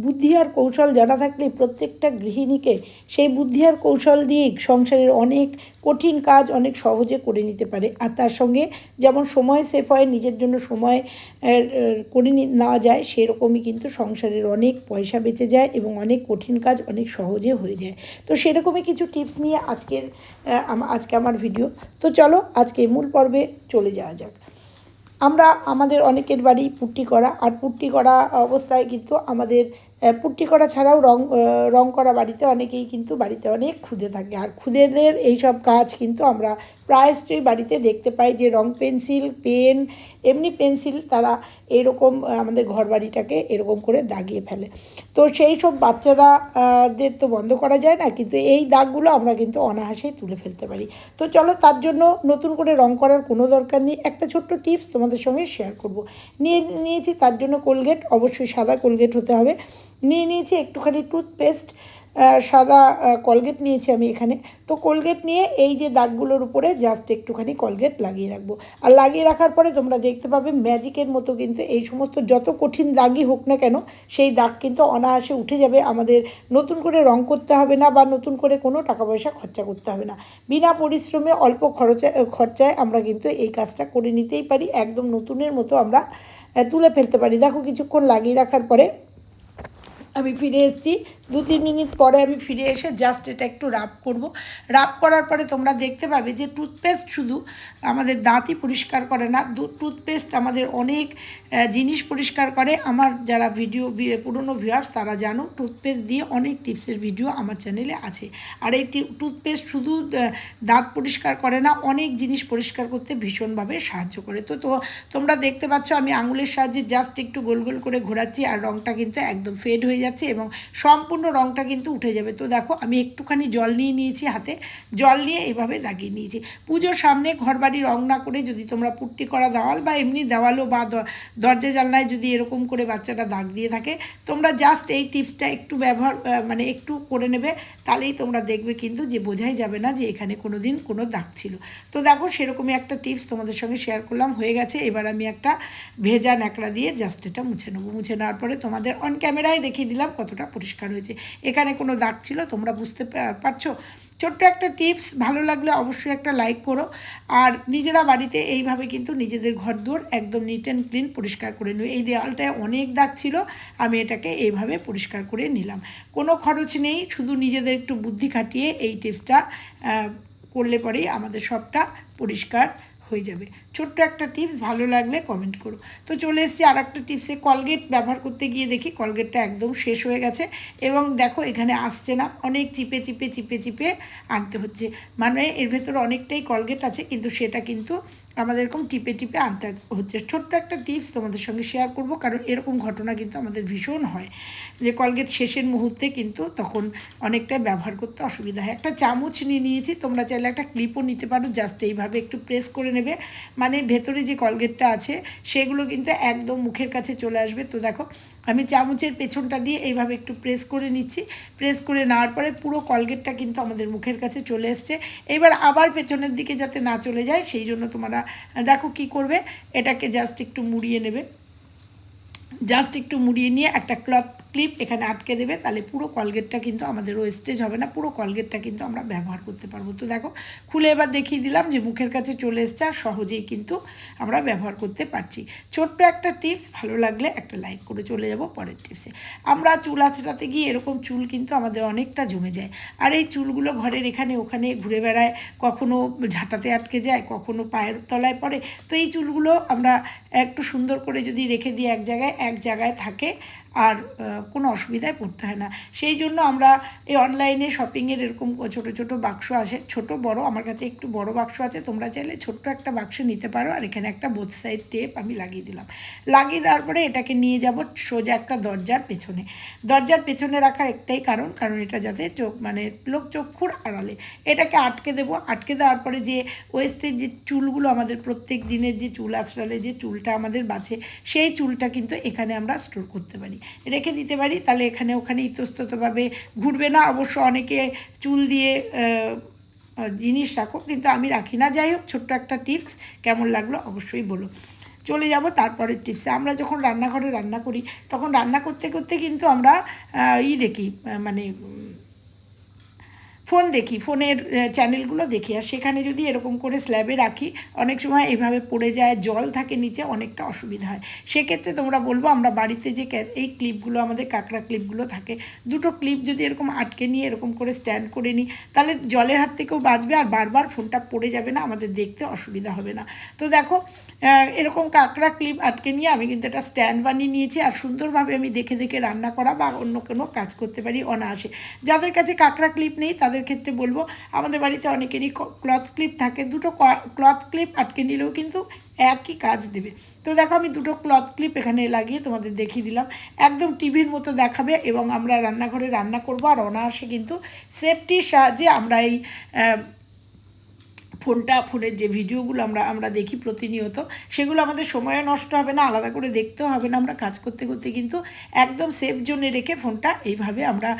বুদ্ধি আর কৌশল জানা থাকলে প্রত্যেকটা গৃহিণীকে সেই বুদ্ধি আর কৌশল দিয়ে সংসারের অনেক কঠিন কাজ অনেক সহজে করে নিতে পারে। আর তার সঙ্গে যেমন সময় সেভ হয়, নিজের জন্য সময় করে নি- নেওয়া যায়, সেরকমই কিন্তু সংসারের অনেক পয়সা বেঁচে যায় এবং অনেক কঠিন কাজ অনেক সহজে হয়ে যায়। তো সেরকমই কিছু টিপস নিয়ে আজকের আজকে আমার ভিডিও তো চলো আজকে মূল পর্বে চলে যাওয়া যাক। আমরা আমাদের অনেকের বাড়ি পুট্টি করা আর পুট্টি করা অবস্থায় কিন্তু আমাদের পুট্টি করা ছাড়াও রং রং করা বাড়িতে অনেকেই কিন্তু বাড়িতে অনেক খুদে থাকে। আর খুদেদের এইসব কাজ কিন্তু আমরা প্রায়শই বাড়িতে দেখতে পাই যে রং পেন্সিল, পেন, এমনি পেন্সিল তারা এরকম আমাদের ঘর বাড়িটাকে এরকম করে দাগিয়ে ফেলে। তো সেই সব বাচ্চারা দের তো বন্ধ করা যায় না, কিন্তু এই দাগগুলো আমরা কিন্তু অনায়াসেই তুলে ফেলতে পারি। তো চলো তার জন্য নতুন করে রং করার কোনো দরকার নেই। একটা ছোট্ট টিপস তোমাদের সঙ্গে শেয়ার করব। নিয়ে, নিয়েছি তার জন্য কোলগেট, অবশ্যই সাদা কোলগেট হতে হবে। নিয়ে নিয়েছি, একটুখানি টুথপেস্ট সাদা কলগেট নিয়েছি আমি এখানে। তো কোলগেট নিয়ে এই যে দাগগুলোর উপরে জাস্ট একটুখানি কলগেট লাগিয়ে রাখব। আর লাগিয়ে রাখার পরে তোমরা দেখতে পাবে ম্যাজিকের মতো কিন্তু এই সমস্ত যত কঠিন দাগই হোক না কেন, সেই দাগ কিন্তু অনায়াসে উঠে যাবে। আমাদের নতুন করে রং করতে হবে না বা নতুন করে কোনো টাকা পয়সা খরচা করতে হবে না। বিনা পরিশ্রমে অল্প খরচা, খরচায় আমরা কিন্তু এই কাজটা করে নিতেই পারি। একদম নতুনের মতো আমরা তুলে ফেলতে পারি। দেখো কিছুক্ষণ লাগিয়ে রাখার পরে আমি ফিরে এসেছি। দু তিন মিনিট পরে আমি ফিরে এসে জাস্ট এটা একটু রাব করব। রাব করার পরে তোমরা দেখতে পাবে যে টুথপেস্ট শুধু আমাদের দাঁতই পরিষ্কার করে না টুথপেস্ট আমাদের অনেক জিনিস পরিষ্কার করে। আমার যারা ভিডিও পুরনো ভিউয়ার্স তারা জানো টুথপেস্ট দিয়ে অনেক টিপসের ভিডিও আমার চ্যানেলে আছে। আর এই টুথপেস্ট শুধু দাঁত পরিষ্কার করে না, অনেক জিনিস পরিষ্কার করতে ভীষণভাবে সাহায্য করে। তো তো তোমরা দেখতে পাচ্ছ আমি আঙুলের সাহায্যে জাস্ট একটু গোল গোল করে ঘোরাচ্ছি, আর রঙটা কিন্তু একদম ফেড হয়ে যাচ্ছে এবং সম্পূর্ণ রঙটা কিন্তু উঠে যাবে। তো দেখো, আমি একটুখানি জল নিয়ে নিয়েছি হাতে। জল নিয়ে এভাবে দাগিয়ে নিয়েছি। পুজোর সামনে ঘরবাড়ি রং না করে যদি তোমরা পুট্টি করা দেওয়াল বা এমনি দেওয়ালও বা দরজা জানলায় যদি এরকম করে বাচ্চাটা দাগ দিয়ে থাকে, তোমরা জাস্ট এই টিপসটা একটু ব্যবহার মানে একটু করে নেবে, তাহলেই তোমরা দেখবে কিন্তু যে বোঝাই যাবে না যে এখানে কোনো দিন কোনো দাগ ছিল। তো দেখো, সেরকমই একটা টিপস তোমাদের সঙ্গে শেয়ার করলাম, হয়ে গেছে। এবার আমি একটা ভেজা ন্যাকড়া দিয়ে জাস্ট এটা মুছে নেব। মুছে নেওয়ার পরে তোমাদের অন ক্যামেরায় দেখিয়ে দিলাম কতটা পরিষ্কার হয়েছে। এখানে কোনো দাগ ছিল, তোমরা বুঝতে পারছ? ছোট্ট একটা টিপস, ভালো লাগলে অবশ্যই একটা লাইক করো। আর নিজেরা বাড়িতে এইভাবে কিন্তু নিজেদের ঘর দোর একদম নিট অ্যান্ড ক্লিন পরিষ্কার করে নিও। এই দেওয়ালটায় অনেক দাগ ছিল, আমি এটাকে এইভাবে পরিষ্কার করে নিলাম। কোনো খরচ নেই, শুধু নিজেদের একটু বুদ্ধি খাটিয়ে এই টিপসটা করলে পরেই আমাদের সবটা পরিষ্কার হয়ে যাবে। ছোট্ট একটা টিপস ভালো লাগলে কমেন্ট করো। তো চলে এসেছি আর একটা টিপসে কলগেট ব্যবহার করতে গিয়ে দেখি কলগেটটা একদম শেষ হয়ে গেছে এবং দেখো এখানে আসছে না, অনেক চিপে চিপে চিপে চিপে আনতে হচ্ছে। মানে এর ভেতরে অনেকটাই কলগেট আছে কিন্তু সেটা কিন্তু আমাদের এরকম টিপে টিপে আনতে হচ্ছে। ছোট্ট একটা টিপস তোমাদের সঙ্গে শেয়ার করব, কারণ এরকম ঘটনা কিন্তু আমাদের ভীষণ হয়। যে কলগেট শেষের মুহূর্তে কিন্তু তখন অনেকটাই ব্যবহার করতে অসুবিধা হয়। একটা চামচ নিয়ে নিয়েছি, তোমরা চাইলে একটা ক্লিপও নিতে পারো জাস্ট এইভাবে একটু প্রেস করে নেবে। মানে ভেতরে যে কলগেটটা আছে, সেগুলো কিন্তু একদম মুখের কাছে চলে আসবে। তো দেখো আমি চামচের পেছনটা দিয়ে এইভাবে একটু প্রেস করে নিচ্ছি। প্রেস করে নেওয়ার পরে পুরো কলগেটটা কিন্তু আমাদের মুখের কাছে চলে এসছে। এবার আবার পেছনের দিকে যাতে না চলে যায়, সেই জন্য তোমরা, দেখো কি করবে। এটাকে জাস্ট একটু মুড়িয়ে নেবে। জাস্ট একটু মুড়িয়ে নিয়ে একটা ক্লথ ক্লিপ এখানে আটকে দেবে, তাহলে পুরো কলগেটটা কিন্তু আমাদের ওয়েস্টেজ হবে না, পুরো কলগেটটা কিন্তু আমরা ব্যবহার করতে পারব। তো দেখো, খুলে এবার দেখিয়ে দিলাম যে মুখের কাছে চলে এসছে আর সহজেই কিন্তু আমরা ব্যবহার করতে পারছি। ছোট্ট একটা টিপস ভালো লাগলে একটা লাইক করে চলে যাব পরের টিপসে আমরা চুল আঁচড়াতে গিয়ে এরকম চুল কিন্তু আমাদের অনেকটা জমে যায়। আর এই চুলগুলো ঘরের এখানে ওখানে ঘুরে বেড়ায়, কখনো ঝাঁটাতে আটকে যায়, কখনো পায়ের তলায় পড়ে। তো এই চুলগুলো আমরা একটু সুন্দর করে যদি রেখে দিই এক জায়গায় এক জায়গায় থাকে আর কোনো অসুবিধায় পড়তে হয় না। সেই জন্য আমরা এই অনলাইনে শপিংয়ের এরকম ছোট ছোট বাক্স আছে ছোট, বড়, আমার কাছে একটু বড় বাক্স আছে। তোমরা চাইলে ছোট্ট একটা বাক্স নিতে পারো। আর এখানে একটা বোথ সাইড টেপ আমি লাগিয়ে দিলাম। লাগিয়ে দেওয়ার পরে এটাকে নিয়ে যাব সোজা একটা দরজার পেছনে। দরজার পেছনে রাখার একটাই কারণ কারণ এটা যাতে চোখ মানে লোক চক্ষুর আড়ালে। এটাকে আটকে দেবো। আটকে দেওয়ার পরে যে ওয়েস্টের যে চুলগুলো আমাদের প্রত্যেক দিনের যে চুল আঁচড়ালে যে চুলটা আমাদের বাঁচে সেই চুলটা কিন্তু এখানে আমরা স্টোর করতে পারি। রেখে দিতে পারি, তাহলে এখানে ওখানে ইতস্ততভাবে ঘুরবে না। অবশ্য অনেকে চুল দিয়ে জিনিস রাখো, কিন্তু আমি রাখি না। যাই হোক, ছোট্ট একটা টিপস, কেমন লাগল অবশ্যই বলো। চলে যাব তারপরের টিপসে। আমরা যখন রান্নাঘরে রান্না করি, তখন রান্না করতে করতে কিন্তু আমরা ই দেখি মানে ফোন দেখি, ফোনের চ্যানেলগুলো দেখি। আর সেখানে যদি এরকম করে স্ল্যাবে রাখি, অনেক সময় এইভাবে পড়ে যায়, জল থাকে নিচে, অনেকটা অসুবিধা হয়। সেক্ষেত্রে তোমরা বলব, আমরা বাড়িতে যে এই ক্লিপগুলো আমাদের কাঁকড়া ক্লিপগুলো থাকে, দুটো ক্লিপ যদি এরকম আটকে নিয়ে এরকম করে স্ট্যান্ড করে নিই, তাহলে জলের হাত থেকেও বাঁচবে আর বারবার ফোনটা পড়ে যাবে না, আমাদের দেখতে অসুবিধা হবে না। তো দেখো এরকম কাঁকড়া ক্লিপ আটকে নিয়ে আমি কিন্তু একটা স্ট্যান্ড বানিয়ে নিয়েছি, আর সুন্দরভাবে আমি দেখে দেখে রান্না করা বা অন্য কোনো কাজ করতে পারি অনায়াসে। যাদের কাছে কাঁকড়া ক্লিপ নেই, তাদের ক্ষেত্রে বলব, আমাদের বাড়িতে অনেকেরই ক্লথ ক্লিপ থাকে, দুটো ক্লথ ক্লিপ আটকে নিলেও কিন্তু একই কাজ দেবে। তো দেখো আমি দুটো ক্লথ ক্লিপ এখানে লাগিয়ে তোমাদের দেখিয়ে দিলাম। একদম টিভির মতো দেখাবে এবং আমরা রান্নাঘরে রান্না করব আর অনায়াসে কিন্তু সেফটির সাহায্যে আমরা এই ফোনটা, ফোনের যে ভিডিওগুলো আমরা আমরা দেখি প্রতিনিয়ত, সেগুলো আমাদের সময়ও নষ্ট হবে না, আলাদা করে দেখতেও হবে না। আমরা কাজ করতে করতে কিন্তু একদম সেফ জোনে রেখে ফোনটা এইভাবে আমরা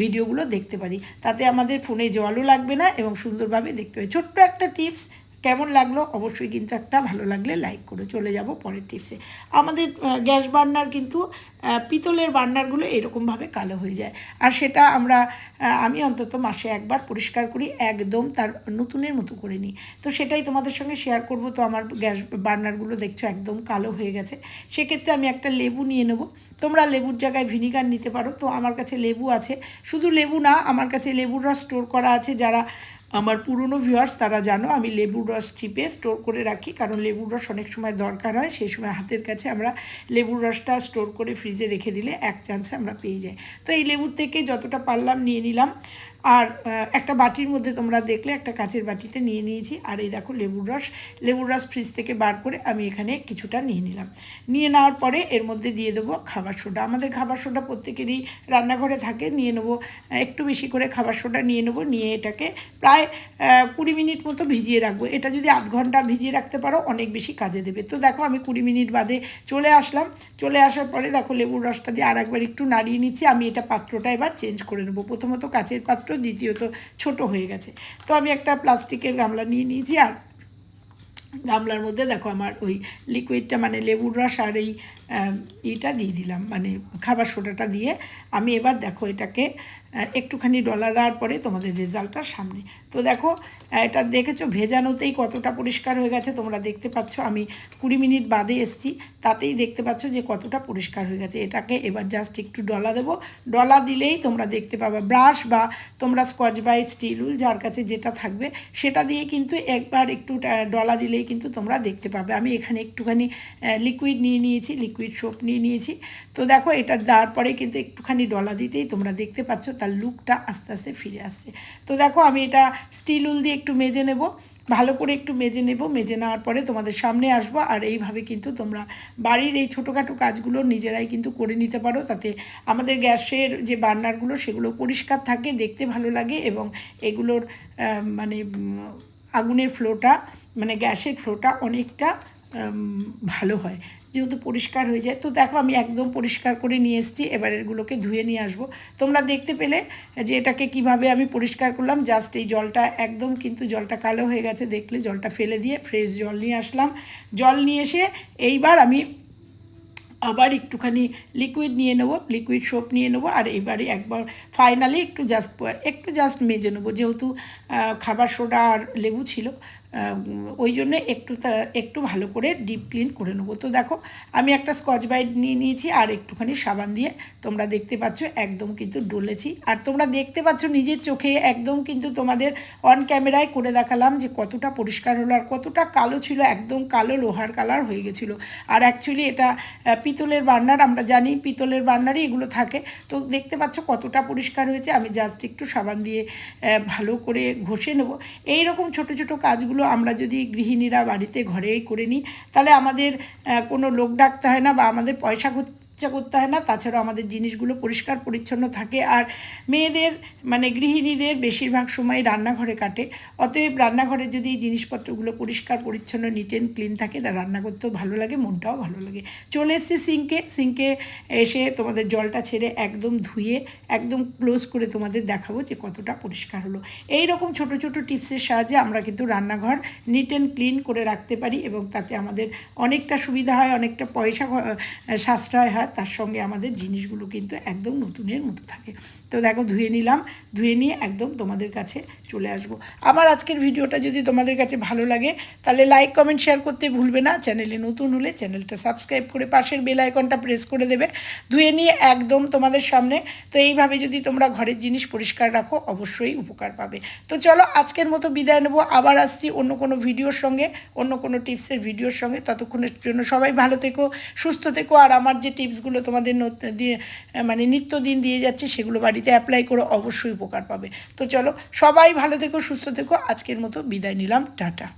ভিডিওগুলো দেখতে পারি। তাতে আমাদের ফোনে জলও লাগবে না এবং সুন্দরভাবে দেখতে পারি। ছোট্ট একটা টিপস কেমন লাগল? অবশ্যই কিন্তু একটা ভালো লাগলে লাইক করে চলে যাব পরের টিপসে আমাদের গ্যাস বার্নার কিন্তু পিতলের বার্নারগুলো এরকমভাবে কালো হয়ে যায়। আর সেটা আমরা আমি অন্তত মাসে একবার পরিষ্কার করি, একদম তার নতুনের মতো করে নিই। তো সেটাই তোমাদের সঙ্গে শেয়ার করব। তো আমার গ্যাস বার্নারগুলো দেখছ একদম কালো হয়ে গেছে। সেক্ষেত্রে আমি একটা লেবু নিয়ে নেব। তোমরা লেবুর জায়গায় ভিনিগার নিতে পারো। তো আমার কাছে লেবু আছে। শুধু লেবু না, আমার কাছে লেবুর স্টোর করা আছে। যারা আমার পুরনো ভিউয়ার্স তারা জানো, আমি লেবুর রস চিপে স্টোর করে রাখি, কারণ লেবুর রস অনেক সময় দরকার হয়, সেই সময় হাতের কাছে আমরা লেবুর রসটা স্টোর করে ফ্রিজে রেখে দিলে এক চান্সে আমরা পেয়ে যাই। তো এই লেবুর থেকে যতটা পারলাম নিয়ে নিলাম। আর একটা বাটির মধ্যে তোমরা দেখলে একটা কাচের বাটিতে নিয়ে নিয়েছি। আর এই দেখো লেবুর রস। লেবুর রস ফ্রিজ থেকে বার করে আমি এখানে কিছুটা নিয়ে নিলাম। নিয়ে নেওয়ার পরে এর মধ্যে দিয়ে দেবো খাবার সোডা। আমাদের খাবার সোডা প্রত্যেকেরই রান্নাঘরে থাকে, নিয়ে নেব একটু বেশি করে খাবার সোডা নিয়ে নেব, নিয়ে এটাকে প্রায় কুড়ি মিনিট মতো ভিজিয়ে রাখব। এটা যদি আধ ঘণ্টা ভিজিয়ে রাখতে পারো, অনেক বেশি কাজে দেবে। তো দেখো আমি কুড়ি মিনিট বাদে চলে আসলাম। চলে আসার পরে দেখো লেবুর রসটা দিয়ে আর একবার একটু নাড়িয়ে নিচ্ছি। আমি এটা পাত্রটা এবার চেঞ্জ করে নেব। প্রথমত কাচের পাত্র দ্বিতীয়ত ছোট হয়ে গেছে। তো আমি একটা প্লাস্টিকের গামলা নিয়ে নিয়েছি আর গামলার মধ্যে দেখো আমার ওই লিকুইডটা মানে লেবুর রস আর এই ইটা দিয়ে দিলাম। মানে খাবার সোডাটা দিয়ে। আমি এবার দেখো এটাকে একটুখানি ডলা দেওয়ার পরে তোমাদের রেজাল্টটা সামনে। তো দেখো এটা দেখেছ ভেজানোতেই কতটা পরিষ্কার হয়ে গেছে তোমরা দেখতে পাচ্ছ। আমি কুড়ি মিনিট বাদে এসছি, তাতেই দেখতে পাচ্ছ যে কতটা পরিষ্কার হয়ে গেছে। এটাকে এবার জাস্ট একটু ডলা দেবো। ডলা দিলেই তোমরা দেখতে পাবে ব্রাশ বা তোমরা স্কচ বাইট স্টিল উল, যার কাছে যেটা থাকবে, সেটা দিয়ে কিন্তু একবার একটু ডলা ডলা দিলেই কিন্তু তোমরা দেখতে পাবে। আমি এখানে একটুখানি লিকুইড নিয়ে নিয়েছি লিকুইড সোপ নিয়ে নিয়েছি। তো দেখো, এটা দেওয়ার পরে কিন্তু একটুখানি ডলা দিতেই তোমরা দেখতে পাচ্ছ, তার লুকটা আস্তে আস্তে ফিরে আসছে। তো দেখো, আমি এটা স্টিল উল দিয়ে একটু মেজে নেব। ভালো করে একটু মেজে নেব। মেজে নেওয়ার পরে তোমাদের সামনে আসব, আর এইভাবে কিন্তু তোমরা বাড়ির এই ছোটোখাটো কাজগুলো নিজেরাই কিন্তু করে নিতে পারো। তাতে আমাদের গ্যাসের যে বার্নারগুলো, সেগুলো পরিষ্কার থাকে, দেখতে ভালো লাগে এবং এগুলোর মানে আগুনের ফ্লোটা মানে গ্যাসের ফ্লোটা অনেকটা ভালো হয়। যেহেতু পরিষ্কার হয়ে যায়, তো দেখো আমি একদম পরিষ্কার করে নিয়ে এসেছি, এবার এগুলোকে ধুয়ে নিয়ে আসব। তোমরা দেখতে পেলে যে এটাকে কীভাবে আমি পরিষ্কার করলাম জাস্ট এই জলটা একদম কিন্তু জলটা কালো হয়ে গেছে, দেখলে জলটা ফেলে দিয়ে ফ্রেশ জল নিয়ে আসলাম। জল নিয়ে এসে এইবার আমি আবার একটুখানি লিকুইড নিয়ে নেব লিকুইড সোপ নিয়ে নেব, আর এবারে একবার ফাইনালি একটু জাস্ট একটু জাস্ট মেজে নেব। যেহেতু খাবার সোডা আর লেবু ছিল ওই জন্য একটু একটু ভালো করে ডিপ ক্লিন করে নেব। তো দেখো, আমি একটা স্কচ বাইট নিয়ে নিয়েছি আর একটুখানি সাবান দিয়ে তোমরা দেখতে পাচ্ছ একদম কিন্তু ডলেছি। আর তোমরা দেখতে পাচ্ছ নিজের চোখে একদম কিন্তু তোমাদের অন ক্যামেরায় করে দেখালাম যে কতটা পরিষ্কার হলো আর কতটা কালো ছিল, একদম কালো লোহার কালার হয়ে গেছিল। আর অ্যাকচুয়ালি এটা পিতলের বার্নার আমরা জানি পিতলের বার্নারই এগুলো থাকে। তো দেখতে পাচ্ছ কতটা পরিষ্কার হয়েছে, আমি জাস্ট একটু সাবান দিয়ে ভালো করে ঘষে নেব। এই রকম ছোটো ছোট কাজগুলো আমরা যদি গৃহিণীরা বাড়িতে ঘরেই করে নিই, তাহলে আমাদের কোনো লোক ডাকতে হয় না বা আমাদের পয়সা খরচা করতে হয় না, তাছাড়াও আমাদের জিনিসগুলো পরিষ্কার পরিচ্ছন্ন থাকে। আর মেয়েদের মানে গৃহিণীদের বেশিরভাগ সময় রান্নাঘরে কাটে। অতএব রান্নাঘরে যদি এই জিনিসপত্রগুলো পরিষ্কার পরিচ্ছন্ন নিট অ্যান্ড ক্লিন থাকে, তা রান্না করতেও ভালো লাগে, মনটাও ভালো লাগে। চলে এসেছি সিঙ্কে। সিঙ্কে এসে তোমাদের জলটা ছেড়ে একদম ধুয়ে, একদম ক্লোজ করে তোমাদের দেখাবো যে কতটা পরিষ্কার হলো। এই রকম ছোট ছোট টিপসের সাহায্যে আমরা কিন্তু রান্নাঘর নিট অ্যান্ড ক্লিন করে রাখতে পারি এবং তাতে আমাদের অনেকটা সুবিধা হয়, অনেকটা পয়সা সাশ্রয় হয়। তার সঙ্গে আমাদের জিনিসগুলো কিন্তু একদম নতুনের মতো থাকে। তো দেখো ধুয়ে নিলাম, ধুয়ে নিয়ে একদম তোমাদের কাছে চলে আসব। আমার আজকের ভিডিওটা যদি তোমাদের কাছে ভালো লাগে, তাহলে লাইক কমেন্ট শেয়ার করতে ভুলবে না। চ্যানেলে নতুন হলে চ্যানেলটা সাবস্ক্রাইব করে পাশের বেল আইকনটা প্রেস করে দেবে। ধুয়ে নিয়ে একদম তোমাদের সামনে। তো এইভাবে যদি তোমরা ঘরের জিনিস পরিষ্কার রাখো, অবশ্যই উপকার পাবে। তো চলো আজকের মতো বিদায় নেব। আবার আসছি অন্য কোনো ভিডিওর সঙ্গে, অন্য কোনো টিপসের ভিডিওর সঙ্গে। ততক্ষণের জন্য সবাই ভালো থেকো, সুস্থ থেকো। আর আমার যে টিপসগুলো তোমাদের দিয়ে মানে নিত্য দিন দিয়ে যাচ্ছে, সেগুলো বাড়িতে অ্যাপ্লাই করে অবশ্যই উপকার পাবে। তো চলো, সবাই ভালো থেকো, সুস্থ থেকো, আজকের মতো বিদায় নিলাম, টাটা।